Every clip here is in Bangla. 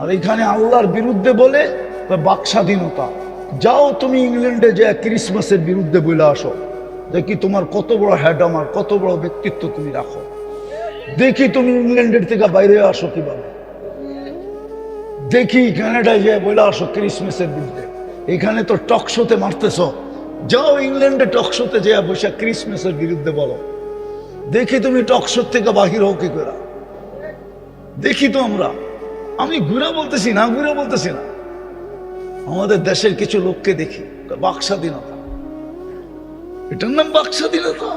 আর এখানে আল্লাহর বিরুদ্ধে বলে বাক স্বাধীনতা যাও তুমি ইংল্যান্ডে যে ক্রিসমাসের বিরুদ্ধে বলে আসো। দেখি তোমার কত বড় হ্যাডাম আর কত বড় ব্যক্তিত্ব তুমি রাখো। দেখি তুমি ইংল্যান্ডের থেকে বাইরে আসো কীভাবে। দেখি কানাডায় যে বলে আসো ক্রিসমাসের বিরুদ্ধে। এখানে তো টকশোতে মারতেছ। যাও ইংল্যান্ডে টকশোতে যে বসে ক্রিসমাসের বিরুদ্ধে বলো। দেখি তুমি টকশোর থেকে বাহির হও কি করে। দেখি তো আমরা। আমি ঘুরে বলতেছি না, ঘুরে বলতেছি না। আমাদের দেশের কিছু লোককে দেখি বাক স্বাধীনতা এটার নাম বাক স্বাধীনতা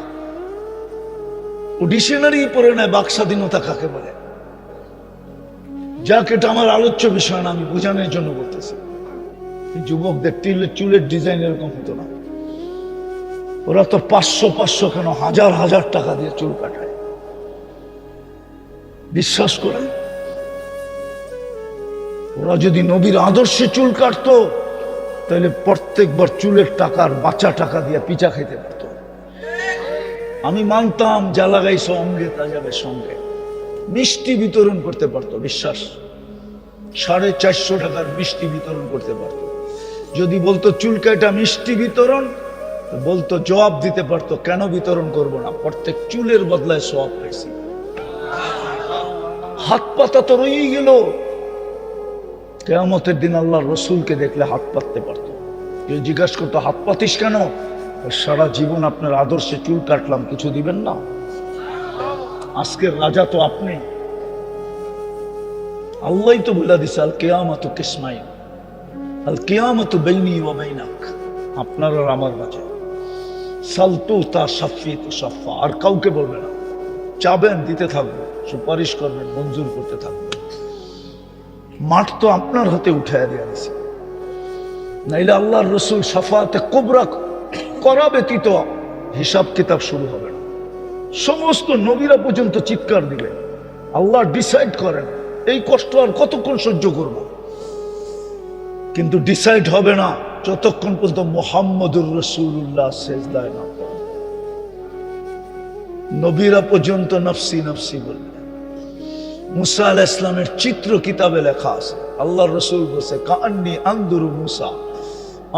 ও ডিকশনারি পড়ে নেয় বাক স্বাধীনতা কাকে বলে। যাক, এটা আমার আলোচ্য বিষয় না, আমি বোঝানোর জন্য বলতেছি। যুবকদের টিলের চুলের ডিজাইন এরকম হতো না। ওরা তো পাঁচশো পাঁচশো কেন হাজার হাজার টাকা দিয়ে চুল কাটায়। বিশ্বাস করেন ওরা যদি নবীর আদর্শে চুল কাটতো, তাহলে প্রত্যেকবার চুলের টাকার বাচ্চা টাকা দিয়ে পিচা খেতে পারতো। আমি মানতাম, যা লাগাই সঙ্গে, তা যাবে সঙ্গে। মিষ্টি বিতরণ করতে পারতো, বিশ্বাস। সাড়ে চারশো টাকার মিষ্টি বিতরণ করতে পারতো। যদি বলতো চুলকাটা মিষ্টি বিতরণ? বলতো, জবাব দিতে পারতো, কেন বিতরণ করব না? প্রত্যেক চুলের বদলায় সব পাইছি। হাত পাতা তো রয়েই গেল। কেয়ামতের দিন আল্লাহ রসুলকে দেখলে হাত পাততে পারতো। কেউ জিজ্ঞাসা করতো, হাত পাতিস কেন? সারা জীবন আপনার আদর্শে চুল কাটলাম, কিছু দিবেন না? আজকের রাজা তো আপনি। আল্লাহ তো বলে দিছে, আল কেয়ামত কিসমাই আল কেয়ামত বেইনি ও বেইনাক। আপনার আর আমার মাঝে। সালতু তা সাফি তো সাফা। আর কাউকে বলবে না। চাবেন, দিতে থাকব। সুপারিশ করবেন, মঞ্জুর করতে থাকবেন মাঠ তো আপনার হাতে উঠে দেওয়া দিছে নাইলে আল্লাহর রসুল সাফাতে কোবরা করা ব্যতীত হিসাব কিতাব শুরু হবে না। সমস্ত নবীরা পর্যন্ত চিৎকার দিবে। আল্লাহ ডিসাইড করেন, এই কষ্ট আর কতক্ষণ সহ্য করব? কিন্তু ডিসাইড হবে না যতক্ষণ পর্যন্ত মোহাম্মদুর রসুল্লাহ শেষদায় না নবীরা পর্যন্ত নফসি নফসি বলবে। মুসা আল ইসলামের চিত্র কিতাবে লেখা আছে। আল্লাহ রসুল বলছে কান্নি আন্দুরু মুসা।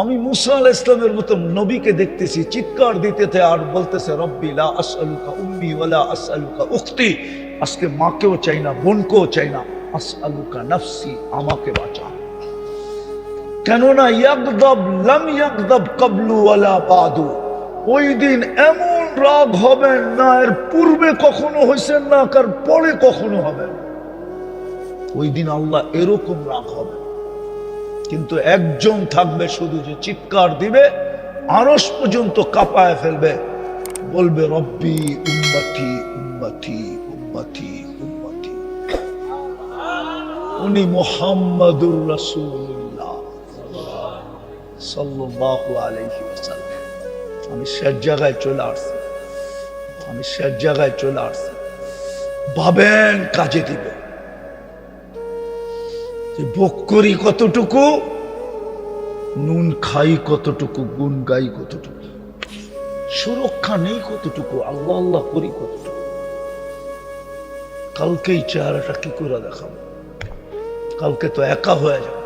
আমি মুসা আল ইসলামের মতো নবীকে দেখতেছি, চিৎকার দিতেছে আর বলতেছে, রব্বি লা আসআলুকা উম্মি ওয়ালা আসআলুকা উখতি। আজকে মাকেও চাই না, বোনকেও চাই না। আসআলুকা নফসি, আমাকে বাঁচা। কেননা ইয়াকদাব লাম ইয়াকদাব কাবলু ওয়ালা বাদু। ওই দিন এমন রাগ হবেন না, এর পূর্বে কখনো হয়েছেন না, কার পরে কখনো হবে ওই দিন আল্লাহ এরকম রাগ হবে। কিন্তু একজন থাকবে শুধু যে চিৎকার দিবে আরস পর্যন্ত কাঁপায় ফেলবে। বলবে, রব্বি, উম্মতি উম্মতি উম্মতি উম্মতি। উনি মোহাম্মদুর রাসূলুল্লাহ সাল্লাল্লাহু আলাইহি ওয়াসাল্লাম। আমি শেষ জায়গায় চলে আসছি। আমি শেষ জায়গায় চলে আসছি। ভাবেন কাজে দিবে। যে করি কতটুকু, নুন খাই কতটুকু, গুণ গাই কতটুকু, সুরক্ষা নেই কতটুকু, আল্লাহ আল্লাহ করি কতটুকু। কালকেই চেহারাটা কি করে দেখাবো? কালকে তো একা হয়ে যাবে।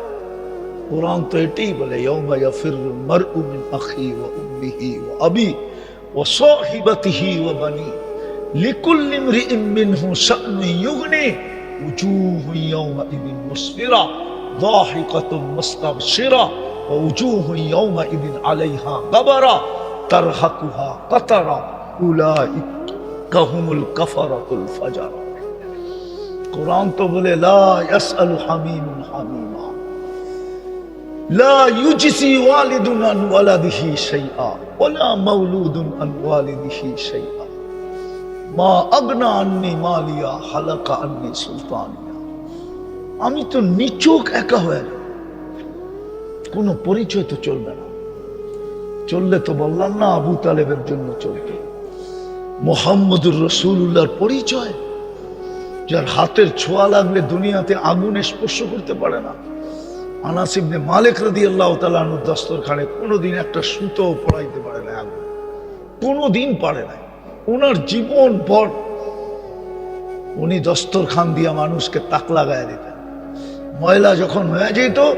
কোরআন তো এটাই বলে ইয়ৌমা ইয়াফিরুল মারউ মিন আখি ওয়া উম্মিহি ওয়া আবি ওয়া সাহিবাতিহি ওয়া বানি লিকুল্লি ইমরিইন মিনহু শা'নু ইউগনি উজুহু ইয়াওমাইযিন মুসফিরা ضاحكة مستبشرة ووجوه يومئذ عليها غبرة ترهقها قترة أولئك هم الكفرة الفجرة কোরআন তো বলে লা ইয়াসআলু হামিমুন হামিমা لا يجزي والد عن ولده شيئا ولا مولود عن والده شيئا মা আগনা আন্নি মালিয়া হালাকা আন্নি সুলতানিয়া। আমি তো নিচুক একা হয়ে কোনো পরিচয় তো চলবে না। চললে তো বললাম না আবু তালেবের জন্য চলবে। মোহাম্মদুর রসুল্লাহর পরিচয়, যার হাতের ছোঁয়া লাগলে দুনিয়াতে আগুন স্পর্শ করতে পারে না। আনাস ইবনে মালিক রাদি আল্লাহ দস্ত খানে কোনোদিন একটা সুতো পড়াইতে পারে না, আগুন। কোনোদিন পারে নাই। ওনার জীবন ভর উনি দস্তরখান দিয়া মানুষকে তাক লাগায় দিতেন। ময়লা যখন হয়ে যেত,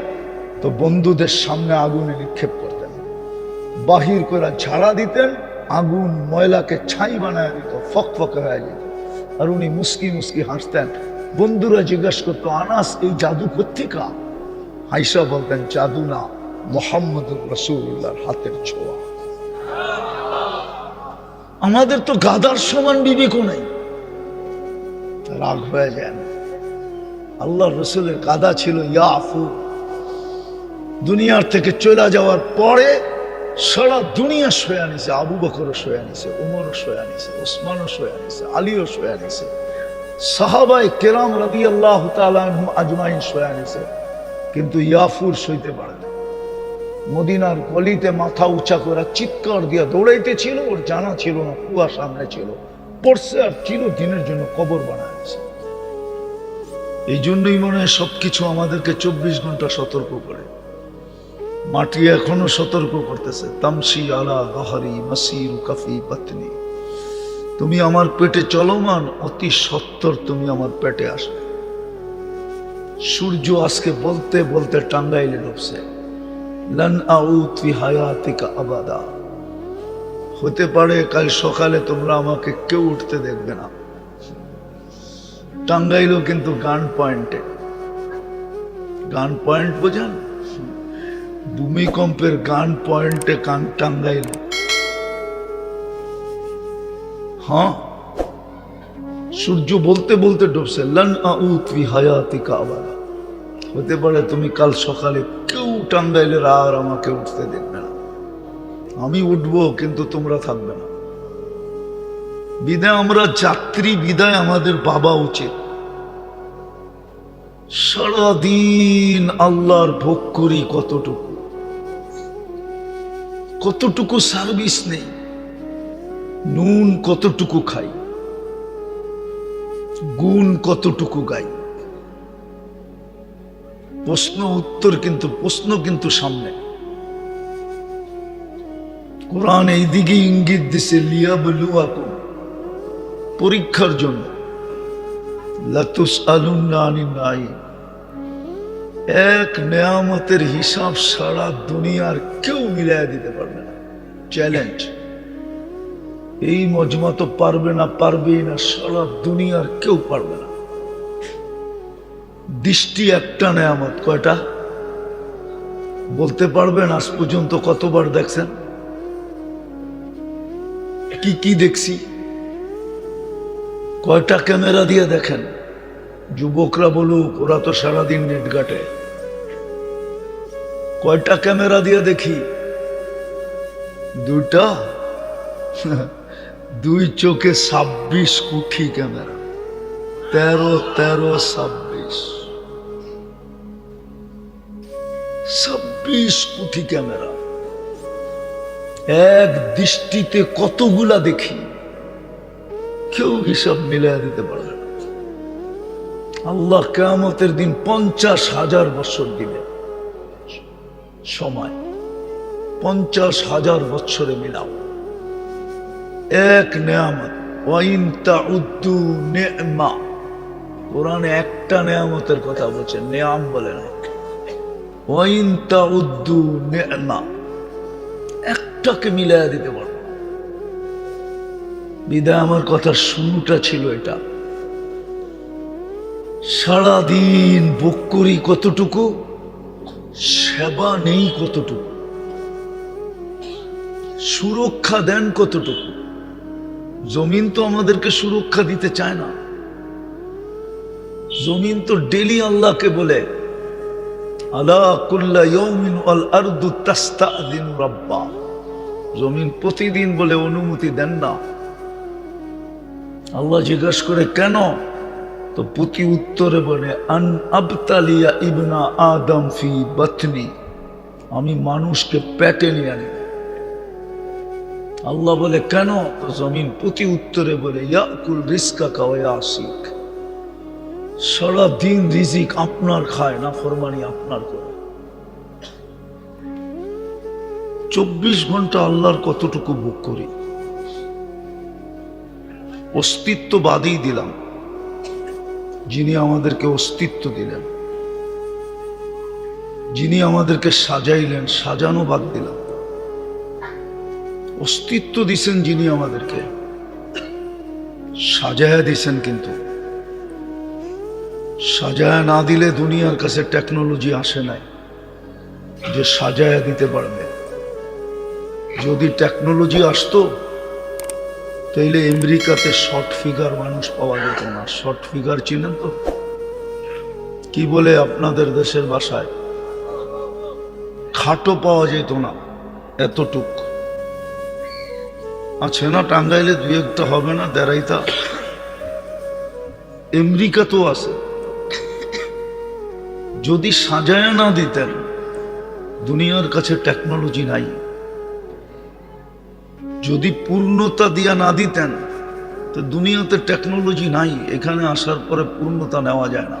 তো বন্ধুদের সামনে আগুনে নিক্ষেপ করতেন। বাহির করে ঝাড়া দিতেন, আগুন ময়লাকে ছাই বানায় দিত, ফক ফকে হয়ে যেত। আর উনি মুস্কি মুস্কি হাসতেন। বন্ধুরা জিজ্ঞেস করতো, আনাস, এই জাদু কোথেকা হাইসা বলতেন, জাদু না, মোহাম্মদুর রসুল্লাহর হাতের ছোঁয়া। আমাদের তো গাদার সমান বিবেকও নাই। রাগ হয়ে যায় আল্লাহ রসুলের গাদা ছিল ইয়াফু। দুনিয়ার থেকে চলে যাওয়ার পরে সারা দুনিয়া শোয়া নিছে আবু বকরও শোয়া নিছে উমরও শোয়া নিছে ওসমানও শোয়া নিছে আলীও শোয়া নিছে সাহাবাই কেরাম রবি আল্লাহ তালু আজমাইন শোয়া নিছে কিন্তু ইয়াফুর সইতে পারে না। মদিনার গলিতে মাথা উঁচা করে চিৎকার দিয়া দৌড়াইতে ছিল, ওর জানা ছিল না, কুয়া সামনে ছিল। পড়ছে আর চির দিনের জন্য কবর বানাচ্ছে এই জন্যই মনে হয় সবকিছু আমাদেরকে চব্বিশ ঘণ্টা সতর্ক করে। মাটি এখনও সতর্ক করতেছে, তামসি আলা গাহারি মাসির কাফি পাতনি তুমি আমার পেটে চলমান, অতি সত্তর তুমি আমার পেটে আসবে। সূর্য আজকে বলতে বলতে টাঙ্গাইলে ডুবছে লান আউত ফি আবাদা। হতে পারে কাল সকালে তোমরা আমাকে কেউ উঠতে দেখবে না। টাঙ্গাইলও কিন্তু গান পয়েন্টে। গান পয়েন্ট বোঝান? ভূমিকম্পের গান পয়েন্টে কান টাঙ্গাইল। হ্যাঁ? সূর্য বলতে বলতে ডুবছে। লান আউত ফি হায়াতিকা আবাদা। হতে পারে তুমি কাল সকালে কেউ টাঙ্গাইলের আর আমাকে উঠতে দেখবে না। আমি উঠবো, কিন্তু তোমরা থাকবে না। বিদায়, আমরা যাত্রী বিদায়, আমাদের বাবা উচিত। সারাদিন আল্লাহর ভোগ করি কতটুকু? কতটুকু সার্ভিস নেই? নুন কতটুকু খাই? গুণ কতটুকু গাই? প্রশ্ন উত্তর কিন্তু, প্রশ্ন কিন্তু সামনে। কোরআন এই দিকে ইঙ্গিত দিছে, লিয়াবলুয়াকুম, পরীক্ষার জন্য। লাতুস আলুন্নানি নাই এক নেয়ামতের হিসাব সারা দুনিয়ার কেউ মিলাই দিতে পারবে না। চ্যালেঞ্জ, এই মজমা তো পারবে না, পারবেই না, সারা দুনিয়ার কেউ পারবে না। দৃষ্টি একটা নেয়ামত কয়টা? বলতে পারবেন আজ পর্যন্ত কতবার দেখছেন? কি কি দেখছি? কয়টা ক্যামেরা দিয়ে দেখেন? যুবকরা বলুক, ওরা তো সারাদিন নেট ঘাটে। কয়টা ক্যামেরা দিয়ে দেখি? দুইটা? দুই চোখে ছাব্বিশ কুঠি ক্যামেরা। তেরো তেরো, ছাব্বিশ। ছাব্বিশ কোটি ক্যামেরা। এক দৃষ্টিতে কতগুলা দেখি, কেউ হিসাব মিলাই দিতে পারবে আল্লাহ কেয়ামতের দিন পঞ্চাশ হাজার বছর দিবে। সময়, পঞ্চাশ হাজার বছরে মিলাও। এক নেয়ামত, ওয়াইন তাউদ্দু নেমা কোরআনে একটা নেয়ামতের কথা বলছে, নেয়াম বলে না। একটাকে মিলাইয়া দিতে পারব। না। বিদায় আমার কথার শুরুটা ছিল এটা। সারাদিন বুক করি কতটুকু, সেবা নেই কতটুকু, সুরক্ষা দেন কতটুকু। জমিন তো আমাদেরকে সুরক্ষা দিতে চায় না। জমিন তো ডেলি আল্লাহকে বলে আলা কুল্লা ইয়াউমিন ওয়াল আরদু তাস্তাযিনু রাব্বা জমিন প্রতিদিন বলে অনুমতি দেন না। আল্লাহ জিজ্ঞাসা করে, কেন? তো প্রতি উত্তরে বলে, আন আবতালিয়া ইবনা আদম ফি বাতনি। আমি মানুষকে পেটে নিয়ে আনি। আল্লাহ বলে, কেন? জমিন প্রতি উত্তরে বলে, ইয়াকুল রিস্কা কাওয়া আসিক সারা দিন রিজিক আপনার খায় না ফরমানি আপনার করে। চব্বিশ ঘণ্টা আল্লাহর কতটুকু বুক করি? অস্তিত্ব বাদেই দিলাম। যিনি আমাদেরকে অস্তিত্ব দিলেন। যিনি আমাদেরকে সাজাইলেন সাজানো বাদ দিলাম। অস্তিত্ব দিছেন যিনি আমাদেরকে। সাজায়া দিছেন কিন্তু। সাজায়া না দিলে দুনিয়ার কাছে টেকনোলজি আসে নাই। যে সাজায়া দিতে পারবে। যদি টেকনোলজি আসতো, তাইলে আমেরিকাতে শর্ট ফিগার মানুষ পাওয়া যেত না। শর্ট ফিগার চিনেন তো? কি বলে আপনাদের দেশের ভাষায়? খাটো পাওয়া যেত না, এতটুক। আছে না টাঙ্গাইলে দু একটা হবে না, দেড়াইতা? আমেরিকাতেও আছে। যদি সাজায় না দিতেন, দুনিয়ার কাছে টেকনোলজি নাই। যদি পূর্ণতা দিয়া না দিতেন, তো দুনিয়াতে টেকনোলজি নাই, এখানে আসার পরে পূর্ণতা নেওয়া যায় না।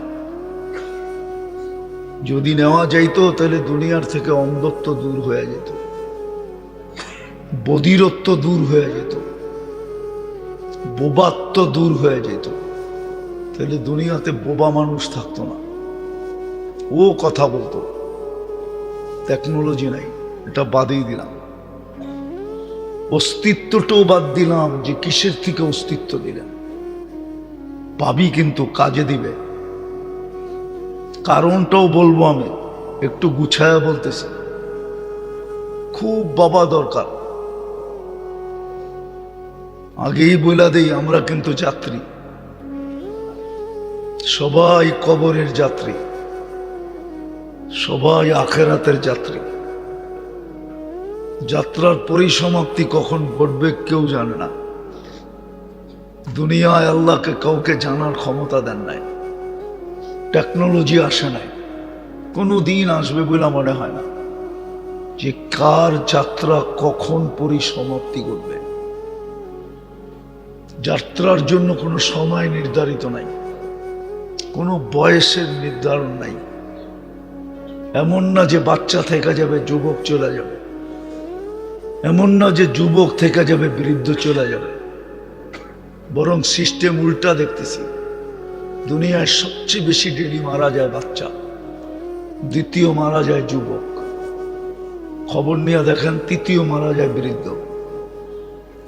যদি নেওয়া যাইতো, তাহলে দুনিয়ার থেকে অন্ধত্ব দূর হয়ে যেত। বধিরত্ব দূর হয়ে যেত। বোবাত্ব দূর হয়ে যেত। তাহলে দুনিয়াতে বোবা মানুষ থাকতো না। ও কথা বলতো। টেকনোলজি নাই, এটা বাদেই দিলাম। অস্তিত্বটাও বাদ দিলাম যে কিসের থেকে অস্তিত্ব দিলেন। পাবি কিন্তু কাজে দিবে। কারণটাও বলব আমি, একটু গুছায়া বলতেছি। খুব বাবা দরকার। আগেই বইলা দেই, আমরা কিন্তু যাত্রী। সবাই কবরের যাত্রী। সবাই আখেরাতের যাত্রী। যাত্রার পরিসমাপ্তি কখন ঘটবে কেউ জানে না। দুনিয়ায় আল্লাহকে কাউকে জানার ক্ষমতা দেন নাই। টেকনোলজি আসে নাই। কোনো দিন আসবে বলে মনে হয় না যে কার যাত্রা কখন পরিসমাপ্তি ঘটবে। যাত্রার জন্য কোনো সময় নির্ধারিত নাই। কোনো বয়সের নির্ধারণ নাই। এমন না যে বাচ্চা থেকে যাবে, যুবক চলে যাবে। এমন না যে যুবক থেকে যাবে, বৃদ্ধ চলে যাবে। বরং সিস্টেম উল্টা দেখতেছি। দুনিয়ায় সবচেয়ে বেশি ডেলি মারা যায় বাচ্চা। দ্বিতীয় মারা যায় যুবক। খবর নিয়ে দেখেন, তৃতীয় মারা যায় বৃদ্ধ।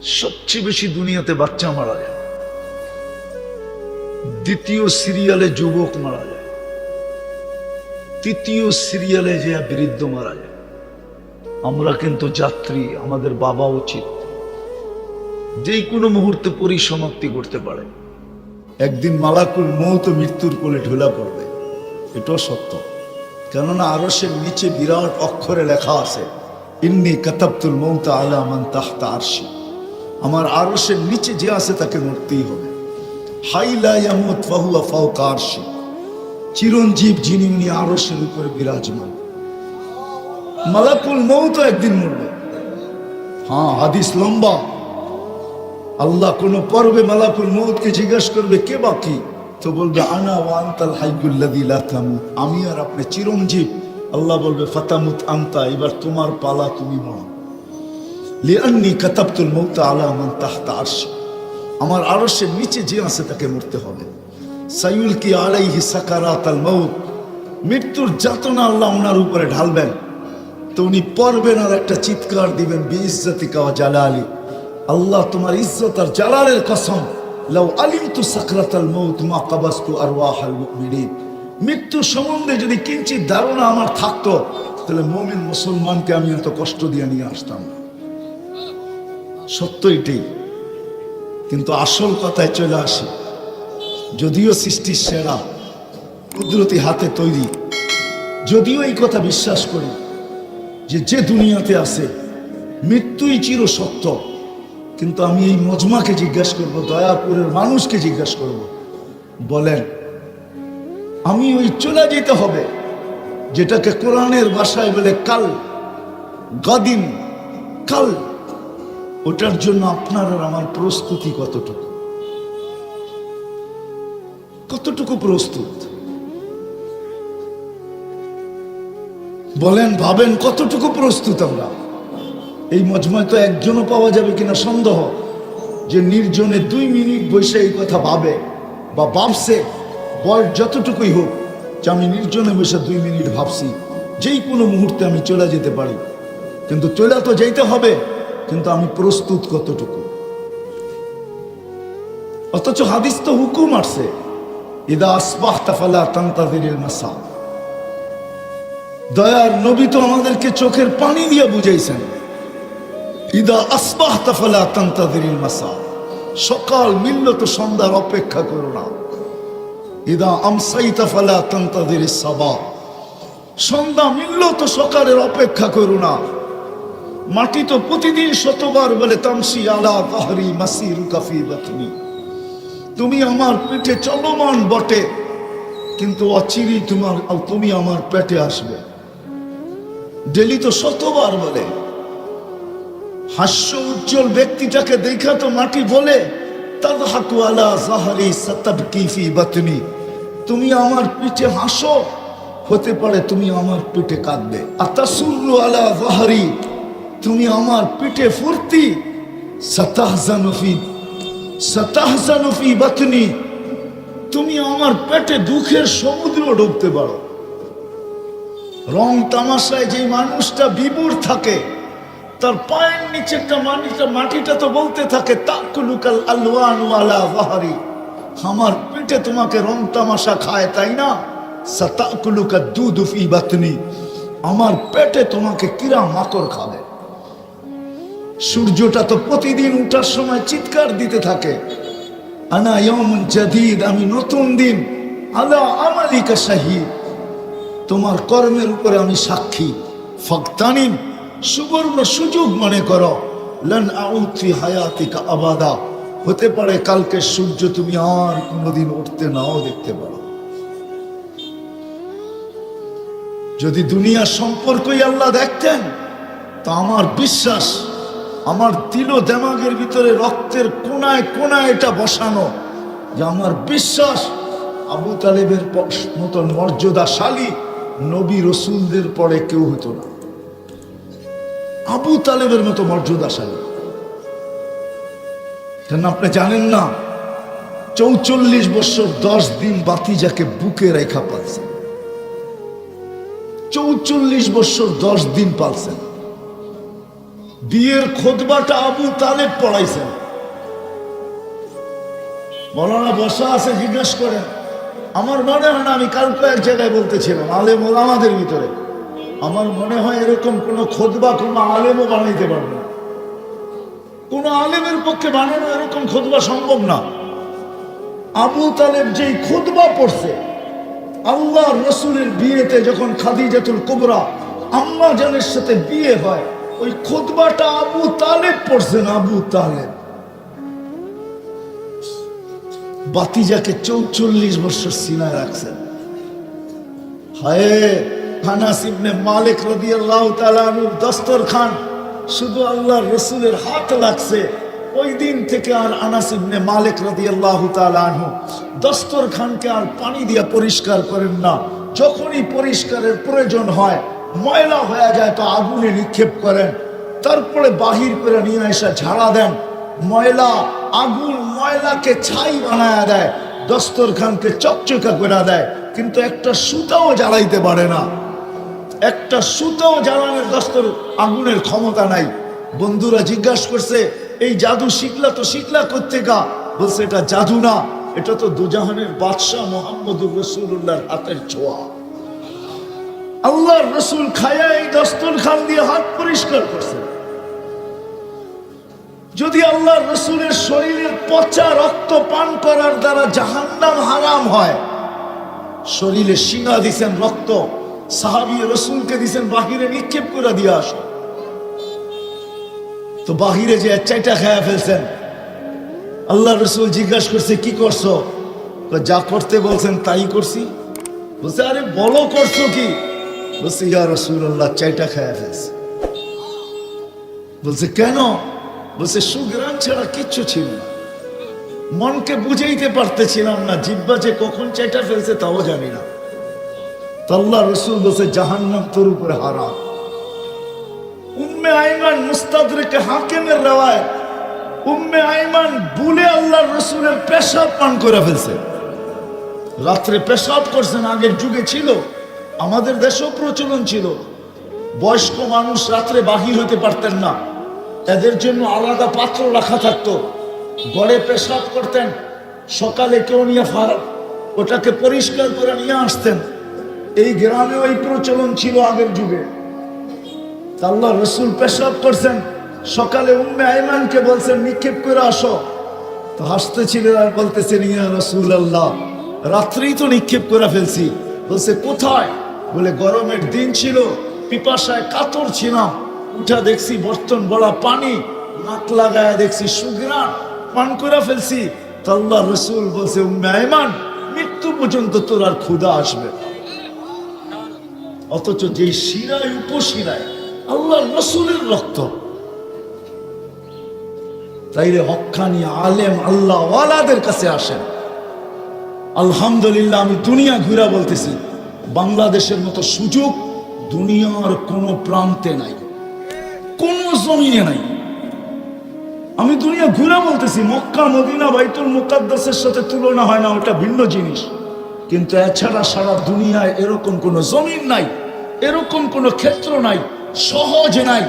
সবচেয়ে বেশি দুনিয়াতে বাচ্চা মারা যায়। দ্বিতীয় সিরিয়ালে যুবক মারা যায়। তৃতীয় সিরিয়ালে যে বৃদ্ধ মারা যায়। আমরা কিন্তু যাত্রী, আমাদের বাবা উচিত। যে কোনো মুহূর্তে পরিসমাপ্তি করতে পারে। একদিন মালাকুল মৌত মৃত্যুর কোলে ঢোলা পড়বে। এটাও সত্য। কেননা আরসের নিচে বিরাট অক্ষরে লেখা আছে, ইন্নি কাতাবতুল মৌত আলামান তাহতা আরশি। আমার আরসের নিচে যে আছে তাকে মরতেই হবে। হাইলা ইয়ামুত ফাহুয়া ফাওকা আরশি। চিরঞ্জীব যিনি, উনি আরসের উপরে বিরাজমান। মালাকুল মৌত একদিন মরবে হ্যাঁ হাদিস লম্বা। আল্লাহ কোন পর্বে মালাকুল মৌতকে জিজ্ঞেস করবে, কে বাকি তো বলবে, আনা ওয়ান্তাল হাইগুল্লাদি লাতামুত আমি আর আপনি চিরঞ্জীব। আল্লাহ বলবে, ফাতামুত আন্তা, এবার তোমার পালা তুমি মরো। লিআন্নি কাতাবতুল মৌত আলা মান তাহতা আরশি। আমার আরশের নিচে যে আছে তাকে মরতে হবে। সাইউল কি আলাইহি সাকারাত আল মৌত মৃত্যুর যাতনা আল্লাহ ওনার উপরে ঢালবেন। তো উনি পড়বেন আর একটা চিৎকার দিবেন, বিইজ্জতিকা ওয়া জালালি। আল্লাহ তোমার ইজ্জত আর জালালের কসম, লাউ আলিমতু সাকরাতাল মৌত মা কাবাস্তু আরওয়াহাল মুমিনিন। মৃত্যু সম্বন্ধে যদি কিঞ্চিত ধারণা আমার থাকতো, তাহলে মুমিন মুসলমানকে আমি এত কষ্ট দিয়ে নিয়ে আসতাম না। সত্য এটাই কিন্তু আসল কথায় চলে আসি। যদিও সৃষ্টির সেরা, কুদরতি হাতে তৈরি, যদিও এই কথা বিশ্বাস করি যে যে দুনিয়াতে আছে, মৃত্যুই চির সত্য কিন্তু আমি এই মজমাকে জিজ্ঞেস করব, দয়াপুরের মানুষকে জিজ্ঞেস করব, বলেন, আমি ওই চলে যেতে হবে, যেটাকে কোরআনের বাসায় বলে কাল গদিন কাল, ওটার জন্য আপনার আর আমার প্রস্তুতি কতটুকু? কতটুকু প্রস্তুত? বলেন, ভাবেন, কতটুকু প্রস্তুত আমরা? এই মজমায় তো একজনও পাওয়া যাবে কিনা সন্দেহ যে নির্জনে দুই মিনিট বসে এই কথা ভাবে বা ভাবছে, বয়স যতটুকুই হোক, যে আমি নির্জনে বসে দুই মিনিট ভাবছি, যেই কোনো মুহূর্তে আমি চলে যেতে পারি। কিন্তু চলে তো যেতে হবে, কিন্তু আমি প্রস্তুত কতটুকু? অথচ হাদিস তো হুকুম আসছে তাফালা মাসা দয়ার নবী তো আমাদেরকে চোখের পানি দিয়ে বুঝাইছেন। ইদা আসবাহ তাফালা তান্তাদির মাসা সকাল মিলল তো সন্ধ্যার অপেক্ষা করো না। ইদা আমসাইতা ফালা তান্তাদির সাবা সন্ধ্যা মিলল তো সকালের অপেক্ষা করো না। মাটি তো প্রতিদিন শতবার বলে তামসি আলা বাহরি মাসির কাফি বাতনি। তুমি আমার পেটে চলমান বটে। কিন্তু অচিরি তোমার তুমি আমার পেটে আসবে। ডেলি তো শতবার বলে। হাস্য উজ্জ্বল ব্যক্তিটাকে দেখা তো মাটি বলে। তুমি আমার পিঠে হাসো। হতে পারে তুমি আমার পিঠে কাঁদবে। আতাসুরু আলা তুমি আমার পিঠে ফুর্তি। সাতাহজানু ফি সাতাহজানু বাতনি। তুমি আমার পেটে দুঃখের সমুদ্র ডুবতে পারো। রং তামাশায় যে মানুষটা বিবুর থাকে, তার পায়ের নিচে একটা মাটিটা তো বলতে থাকে, তাকুলুকাল আলওয়ান ওয়ালা বাহারি। আমার পেটে তোমাকে রং তামাশা খায়, তাই না? সাতাকুলুকা দুধ ফি বাতনি। আমার পেটে তোমাকে কিরা মাকড় খাবে। সূর্যটা তো প্রতিদিন উঠার সময় চিৎকার দিতে থাকে। আমি নতুন দিন। আলা আমালিকা শাহিদ। তোমার কর্মের উপরে আমি সাক্ষী। ফক্তানিম সুবর্ণ সুযোগ মনে করো। লন আউথি হায়াতিকা আবাদা। হতে পারে কালকে সূর্য তুমি আর কোনোদিন উঠতে নাও দেখতে পারো। যদি দুনিয়ার সম্পর্কই আল্লাহ দেখতেন, তা আমার বিশ্বাস আমার দিল দেমাগের ভিতরে রক্তের কোনায় কোনায় এটা বসানো, যে আমার বিশ্বাস আবু তালেবের মতন মর্যাদাশালী নবী রসুলদের পরে কেউ হতো না। আবু তালেবের মতো মর্যাদাশালী। কেন আপনি জানেন না, চৌচল্লিশ বছর দশ দিন বাতি যাকে বুকে রেখা পালছেন। চৌচল্লিশ বছর দশ দিন পালছেন। বিয়ের খোদবাটা আবু তালেব পড়াইছেন। মৌলানা বসা আছে, জিজ্ঞেস করেন, আমার মনে হয় না, আমি কালকে এক জায়গায় বলতেছিলাম, আলেম আমাদের ভিতরে। আমার মনে হয় এরকম কোন খোদবা কোনো আলেমও বানাইতে পারবে না। কোন আলেমের পক্ষে বানানো এরকম খোদবা সম্ভব না। আবু তালেব যেই খোদবা পড়ছে আল্লাহ রসুলের বিয়েতে যখন খাদি খাদিজাতুল কুবরা আম্মা জানের সাথে বিয়ে হয় ওই খোদবাটা আবু তালেব পড়ছেন আবু তালেব। বাতিজাকে চৌচল্লিশ বছর সিনায় রাখছেন। হায় শুধু আল্লাহর রসুলের হাত লাগছে। ওই দিন থেকে আর আর পানি দিয়ে পরিষ্কার করেন না। যখনই পরিষ্কারের প্রয়োজন হয় ময়লা হয়ে যায় তো আগুনে নিক্ষেপ করেন। তারপরে বাহির করে নিয়ে এসে ঝাড়া দেন। ময়লা, আগুন ময়লাকে ছাই বানায় দেয়, দস্তরখানকে চকচকা করে দেয়। কিন্তু একটা সুতাও জ্বালাইতে পারে না। একটা সুতাও জ্বালানোর দস্তর আগুনের ক্ষমতা নাই। বন্ধুরা জিজ্ঞাসা করছে, এই জাদু শিখলা তো শিখলা করতে গা বলছে, এটা জাদু না, এটা তো দুজাহানের বাদশাহ মোহাম্মদুর রসুল্লাহর হাতের ছোঁয়া। আল্লাহর রসুল খায়া এই দস্তর খান দিয়ে হাত পরিষ্কার করছে। যদি আল্লাহ রসুলের শরীরের পচা রক্ত পান করার দ্বারা জাহান্নাম হারাম হয়, শরীরে শিঙা দিছেন রক্ত, সাহাবি রসুলকে দিছেন বাহিরে নিক্ষেপ করে দিয়ে আসো। তো বাহিরে যে চাইটা খায়া ফেলছেন। আল্লাহ রসুল জিজ্ঞাসা করছে, কি করছ? যা করতে বলছেন তাই করছি। বলছে, আরে বলো, করছ কি? বলছে, ইয়া রসুল আল্লাহ চাইটা খায়া ফেলছে। বলছে, কেন? বলছে সুগ্রাম ছাড়া কিচ্ছু ছিল না। মনকে বুঝাইতে পারতেছিলাম না, জিব্বা যে কখন চাইটা ফেলছে তাও জানি না। তো আল্লাহ রসুল বলছে, জাহান্নাম তোর উপরে হারাম। উম্মে আইমান মুস্তাদরেকে হাকিমের রেওয়ায় উম্মে আইমান বুলে রসুলের পেশাব পান করে ফেলছে। রাত্রে পেশাব করছেন, আগের যুগে ছিল। আমাদের দেশেও প্রচলন ছিল। বয়স্ক মানুষ রাত্রে বাহির হতে পারতেন না। এদের জন্য আলাদা পাত্র রাখা থাকতো। গড়ে পেশাব করতেন। সকালে কেউ নিয়ে ফা- ওটাকে পরিষ্কার করে নিয়ে আসতেন। এই গ্রামেও এই প্রচলন ছিল আগের যুগে। আল্লাহ রসুল পেশাব করছেন। সকালে উম্মে আইমানকে বলছেন, নিক্ষেপ করে আসো। তো হাসতেছিলেন আর বলতেছেন, ইয়া রসুল আল্লাহ রাত্রেই তো নিক্ষেপ করে ফেলছি। বলছে, কোথায়? বলে, গরমের দিন ছিল, পিপাসায় কাতর ছিলাম। উঠা দেখছি বর্তন বড়া পানি, নাক লাগায় দেখছি সুগ্রাণ পান করে ফেলছি, তো আল্লাহ রসুল বলছে আইমান মৃত্যু পর্যন্ত তোর আর ক্ষুধা আসবে অথচ যে শিরায় উপশিরায় আল্লাহ রসুলের রক্ত। তাইলে হক্কানি আলেম আল্লাহ ওয়ালাদের কাছে আসেন। আলহামদুলিল্লাহ, আমি দুনিয়া ঘুরা বলতেছি। বাংলাদেশের মতো সুযোগ দুনিয়ার কোনো প্রান্তে নাই, কোন জমিনে নাই। আমি দুনিয়া ঘুরে বলতেছি, মক্কা, মদিনা, বাইতুল মুকাদ্দাসের সাথে তুলনা হয় না, ওটা ভিন্ন জিনিস। কিন্তু এছাড়া সারা দুনিয়ায় এরকম কোনো জমিন নাই, এরকম কোনো ক্ষেত্র নাই, সহজ নাই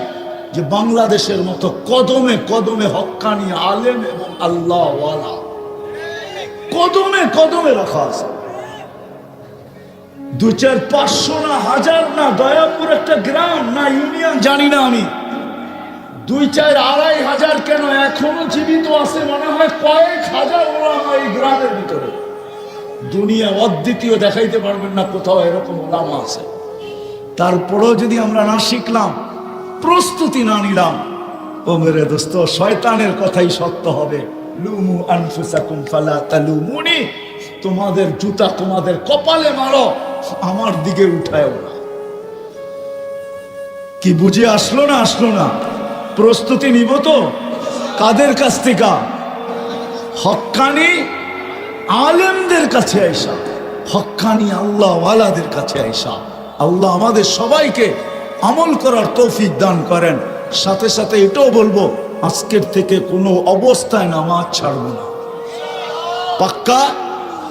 যে বাংলাদেশের মতো কদমে কদমে হক্কানি আলেম এবং আল্লাহ কদমে কদমে রাখা আছে। দু চার পাঁচশো না, হাজার না, দয়াপুর একটা গ্রাম, না ইউনিয়ন, জানি না আমি। দুই চার আড়াই হাজার কেন? এখনও জীবিত আছে, মনে হয় কয়েক হাজার ওলামা এই গ্রামের ভিতরে। দুনিয়া অদ্বিতীয় দেখাইতে পারবেন না কোথাও এরকম ওলামা আছে। তারপরেও যদি আমরা না শিখলাম, প্রস্তুতি না নিলাম, ও মেরে দোস্ত, শয়তানের কথাই সত্য হবে। লুমু আনফুসাকুম ফালা তালুমুনি। তোমাদের জুতা তোমাদের কপালে মারো। আমার দিকে উঠায়ও না। কি বুঝে আসলো না আসলো না? প্রস্তুতি নিব তো? কাদের কাছ থেকে? হক্কানি আলেমদের কাছে আইসা। হক্কানি আল্লাহ ওয়ালাদের কাছে আইসা। আল্লাহ আমাদের সবাইকে আমল করার তৌফিক দান করেন। সাথে সাথে এটাও বলব, আজকের থেকে কোনো অবস্থায় নামাজ ছাড়বো না। পাক্কা?